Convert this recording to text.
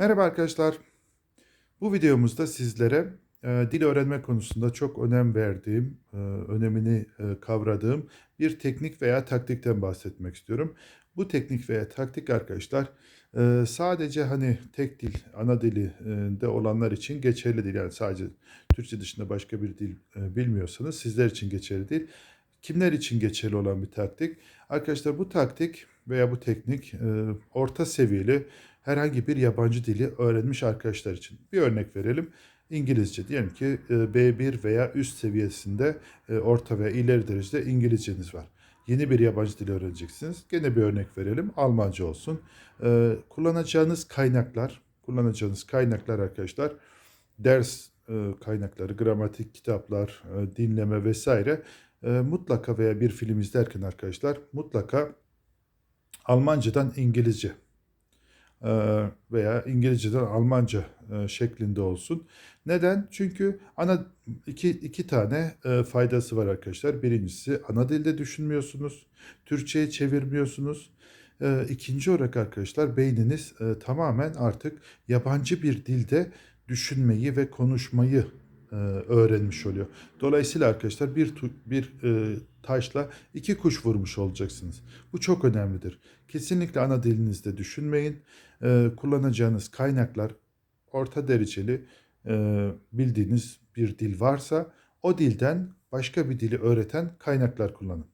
Merhaba arkadaşlar. Bu videomuzda sizlere e, dil öğrenme konusunda çok önem verdiğim, e, önemini e, kavradığım bir teknik veya taktikten bahsetmek istiyorum. Bu teknik veya taktik arkadaşlar e, sadece hani tek dil, ana dili e, olanlar için geçerli değil. Yani sadece Türkçe dışında başka bir dil e, bilmiyorsanız sizler için geçerli değil. Kimler için geçerli olan bir taktik? Arkadaşlar bu taktik veya bu teknik e, orta seviyeli herhangi bir yabancı dili öğrenmiş arkadaşlar için. Bir örnek verelim. İngilizce diyelim ki e, B1 veya üst seviyesinde e, orta veya ileri derecede İngilizceniz var. Yeni bir yabancı dil öğreneceksiniz. Gene bir örnek verelim. Almanca olsun. E, Kullanacağınız kaynaklar, kullanacağınız kaynaklar arkadaşlar ders kaynakları, gramatik kitaplar, dinleme vesaire mutlaka veya bir film izlerken arkadaşlar mutlaka Almancadan İngilizce e, veya İngilizceden Almanca e, şeklinde olsun. Neden? Çünkü ana iki, iki tane e, faydası var arkadaşlar. Birincisi ana dilde düşünmüyorsunuz. Türkçe'ye çevirmiyorsunuz. İkinci olarak arkadaşlar beyniniz tamamen artık yabancı bir dilde düşünmeyi ve konuşmayı öğrenmiş oluyor. Dolayısıyla arkadaşlar bir bir e, taşla iki kuş vurmuş olacaksınız. Bu çok önemlidir. Kesinlikle ana dilinizde düşünmeyin. E, kullanacağınız kaynaklar orta dereceli e, bildiğiniz bir dil varsa o dilden başka bir dili öğreten kaynaklar kullanın.